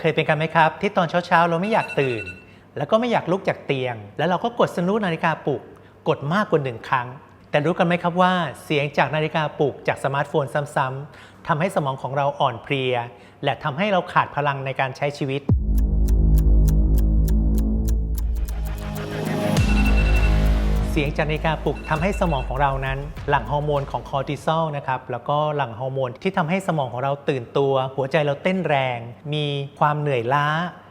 เคยเป็นกันไหมครับ ที่ตอนเช้าๆ เราไม่อยากตื่น แล้วก็ไม่อยากลุกจากเตียง แล้วเราก็กดสนุนาฬิกาปลุก กดมากกว่าหนึ่งครั้ง แต่รู้กันไหมครับว่าเสียงจากนาฬิกาปลุกจากสมาร์ทโฟนซ้ำๆทำให้สมองของเราอ่อนเพลีย และทำให้เราขาดพลังในการใช้ชีวิต สียงจากนาฬิกาปลุกทำให้สมองของเรานั้น หลั่งฮอร์โมนของคอร์ติซอลนะครับแล้วก็หลั่งฮอร์โมนที่ทำให้สมองของเราตื่นตัว หัวใจเราเต้นแรง มีความเหนื่อยล้า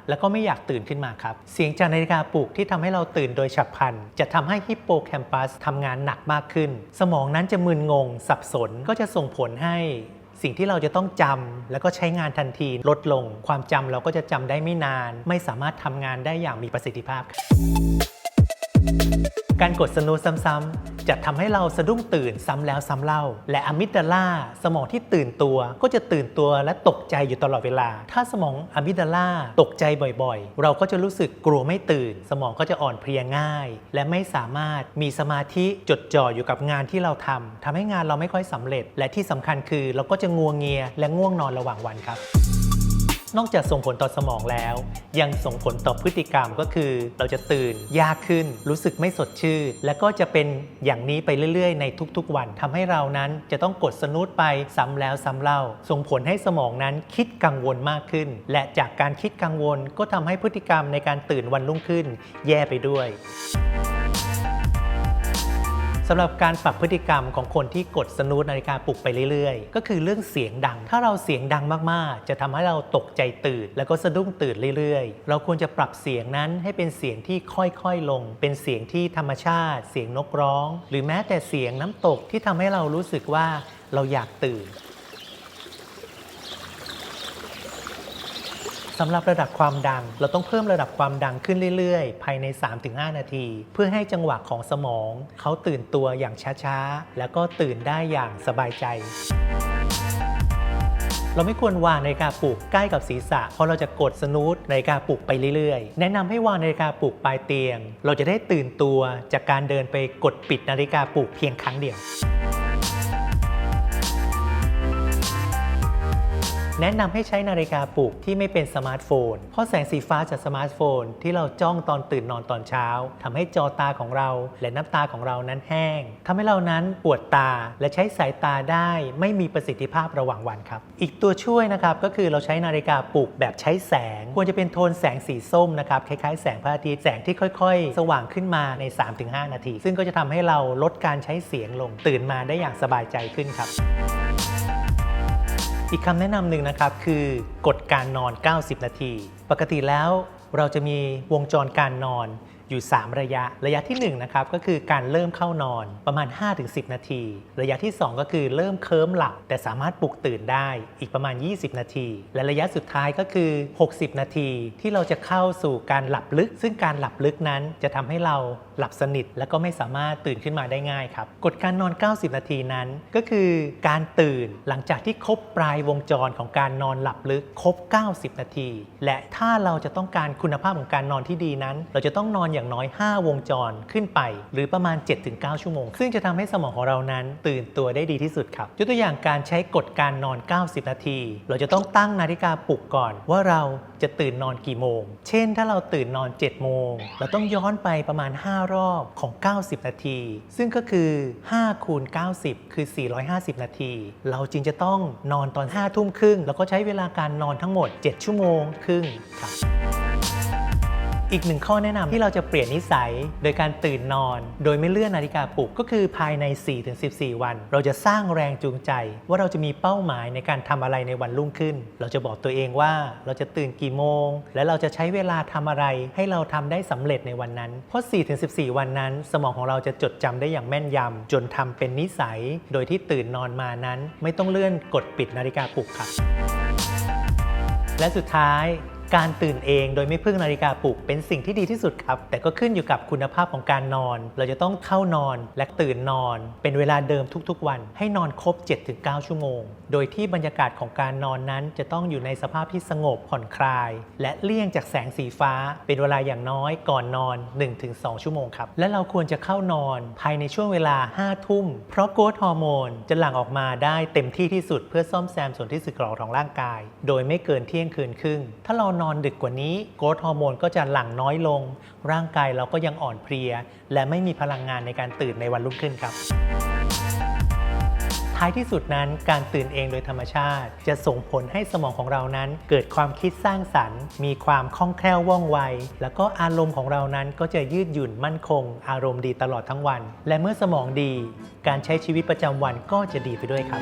แล้วก็ไม่อยากตื่นขึ้นมาครับ เสียงจากนาฬิกาปลุกที่ทำให้เราตื่นโดยฉับพลัน จะทำให้ฮิปโปแคมปัสทำงานหนักมากขึ้น สมองนั้นจะมึนงง สับสนก็จะส่งผลให้สิ่งที่เราจะต้องจำแล้วก็ใช้งานทันทีลดลง ความจำเราก็จะจำได้ไม่นาน ไม่สามารถทำงานได้อย่างมีประสิทธิภาพครับ การกดสนูซซ้ำๆจะทำให้เราสะดุ้งตื่นซ้ำแล้วซ้ำเล่า และอะมิกดาลาสมองที่ตื่นตัว ก็จะตื่นตัวและตกใจอยู่ตลอดเวลา ถ้าสมองอะมิกดาลาตกใจบ่อยๆ เราก็จะรู้สึกกลัวไม่ตื่น สมองก็จะอ่อนเพลียง่าย และไม่สามารถมีสมาธิจดจ่ออยู่กับงานที่เราทำทำให้งานเราไม่ค่อยสำเร็จ และที่สำคัญคือเราก็จะงัวเงียและง่วงนอนระหว่างวันครับ นอกจากส่งผลต่อสมองแล้ว ยังส่งผลต่อพฤติกรรมก็คือ เราจะตื่นยากขึ้น รู้สึกไม่สดชื่น และก็จะเป็นอย่างนี้ไปเรื่อยๆ ในทุกๆวันทำให้เรานั้นจะต้องกดสนุดไปซ้ำแล้วซ้ำเล่า ส่งผลให้สมองนั้นคิดกังวลมากขึ้น และจากการคิดกังวลก็ทำให้พฤติกรรมในการตื่นวันรุ่งขึ้น แย่ไปด้วย สำหรับการปรับพฤติกรรมของคนที่กดสนุตนาฬิกาปลุกไปเรื่อยๆ ก็คือเรื่องเสียงดัง ถ้าเราเสียงดังมากๆ จะทำให้เราตกใจตื่น แล้วก็สะดุ้งตื่นเรื่อยๆ เราควรจะปรับเสียงนั้นให้เป็นเสียงที่ค่อยๆลง เป็นเสียงที่ธรรมชาติ เสียงนกร้อง หรือแม้แต่เสียงน้ำตกที่ทำให้เรารู้สึกว่าเราอยากตื่น สำหรับระดับความดัง เราต้องเพิ่มระดับความดังขึ้นเรื่อยๆ ภายใน 3-5 นาที เพื่อให้จังหวะของสมอง เขาตื่นตัวอย่างช้าๆ แล้วก็ตื่นได้อย่างสบายใจเราไม่ควรวางนาฬิกาปลุกใกล้กับศีรษะ เพราะเราจะกดสนูตนาฬิกาปลุกไปเรื่อยๆ แนะนำให้วางนาฬิกาปลุกปลายเตียง เราจะได้ตื่นตัวจากการเดินไปกดปิดนาฬิกาปลุกเพียงครั้งเดียว แนะนำให้ใช้นาฬิกาปลุกที่ไม่เป็นสมาร์ทโฟน เพราะแสงสีฟ้าจากสมาร์ทโฟน ที่เราจ้องตอนตื่นนอนตอนเช้าทำให้จอตาของเรา และน้ำตาของเรานั้นแห้งทำให้เรานั้นปวดตาและใช้สายตาได้ไม่มีประสิทธิภาพระหว่างวันครับ อีกตัวช่วยนะครับก็คือเราใช้นาฬิกาปลุกแบบใช้แสง ควรจะเป็นโทนแสงสีส้มนะครับคล้ายๆแสงพระอาทิตย์แสงที่ค่อยๆ สว่างขึ้นมาใน 3-5 นาที ซึ่งก็จะทำให้เราลดการใช้เสียงลงตื่นมาได้อย่างสบายใจขึ้นครับ อีกคำแนะนำหนึ่งนะครับคือกฎการนอน 90 นาที ปกติแล้วเราจะมีวงจรการนอน อยู่ 3 ระยะ ระยะที่1นะครับก็คือการเริ่มเข้านอนประมาณ 5-10 นาที ระยะที่ 2 ก็คือเริ่มเคลิ้มหลับ แต่สามารถปลุกตื่นได้อีกประมาณ 20 นาที และระยะสุดท้ายก็คือ 60 นาทีที่เราจะเข้าสู่การหลับลึก ซึ่งการหลับลึกนั้นจะทำให้เราหลับสนิท และก็ไม่สามารถตื่นขึ้นมาได้ง่ายครับกฎการนอน 90 นาทีนั้น ก็คือการตื่นหลังจากที่ครบปลายวงจรของการนอนหลับลึกครบ 90 นาที และถ้าเราจะต้องการคุณภาพของการนอนที่ดีนั้น เราจะต้องนอนอย่างางน้อย 5 วงจรขึ้นไป หรือประมาณ 7-9 ชั่วโมง ซึ่งจะทำให้สมองของเรานั้นตื่นตัวได้ดีที่สุดครับยกตัวอย่างการใช้กฎการนอน 90 นาที เราจะต้องตั้งนาฬิกาปลุกก่อน ว่าเราจะตื่นนอนกี่โมง เช่น ถ้าเราตื่นนอน 7 โมง เราต้องย้อนไปประมาณ 5 รอบของ 90 นาที ซึ่งก็คือ5คูณ90 คือ 450 นาที เราจึงจะต้องนอนตอน 5 ทุ่มครึ่ง แล้วก็ใช้เวลาการนอนทั้งหมด 7 ชั่วโมงครึ่งครับ อีกหนึ่งข้อแนะนำที่เราจะเปลี่ยนนิสัยโดยการตื่นนอน โดยไม่เลื่อนนาฬิกาปลุกก็คือภายใน 4-14 วัน เราจะสร้างแรงจูงใจ ว่าเราจะมีเป้าหมายในการทำอะไรในวันรุ่งขึ้น เราจะบอกตัวเองว่าเราจะตื่นกี่โมง และเราจะใช้เวลาทำอะไร ให้เราทำได้สำเร็จในวันนั้น เพราะ 4-14 วันนั้น สมองของเราจะจดจำได้อย่างแม่นยำจนทำเป็นนิสัย โดยที่ตื่นนอนมานั้น ไม่ต้องเลื่อนกดปิดนาฬิกาปลุกครับและสุดท้าย การตื่นเองโดยไม่พึ่งนาฬิกาปลุกเป็นสิ่งที่ดีที่สุดครับ แต่ก็ขึ้นอยู่กับคุณภาพของการนอน เราจะต้องเข้านอนและตื่นนอน เป็นเวลาเดิมทุกๆ วัน ให้นอนครบ 7-9 ชั่วโมง โดยที่บรรยากาศของการนอนนั้น จะต้องอยู่ในสภาพที่สงบผ่อนคลาย และเลี่ยงจากแสงสีฟ้า เป็นเวลาอย่างน้อยก่อนนอน 1-2 ชั่วโมงครับและเราควรจะเข้านอนภายในช่วงเวลา 5 ทุ่ม เพราะโกรทฮอร์โมนจะหลั่งออกมาได้เต็มที่ที่สุดเพื่อซ่อมแซมส่วนที่สึกหรอของร่างกาย โดยไม่เกินเที่ยงคืนครึ่งถ้าเรานอนดึกกว่านี้โกรทฮอร์โมนก็จะหลั่งน้อยลง ร่างกายเราก็ยังอ่อนเพลีย และไม่มีพลังงานในการตื่นในวันรุ่งขึ้นครับ ท้ายที่สุดนั้นการตื่นเองโดยธรรมชาติ จะส่งผลให้สมองของเรานั้น เกิดความคิดสร้างสรรค์ มีความคล่องแคล่วว่องไว แล้วก็อารมณ์ของเรานั้นก็จะยืดหยุ่นมั่นคง อารมณ์ดีตลอดทั้งวัน และเมื่อสมองดี การใช้ชีวิตประจำวันก็จะดีไปด้วยครับ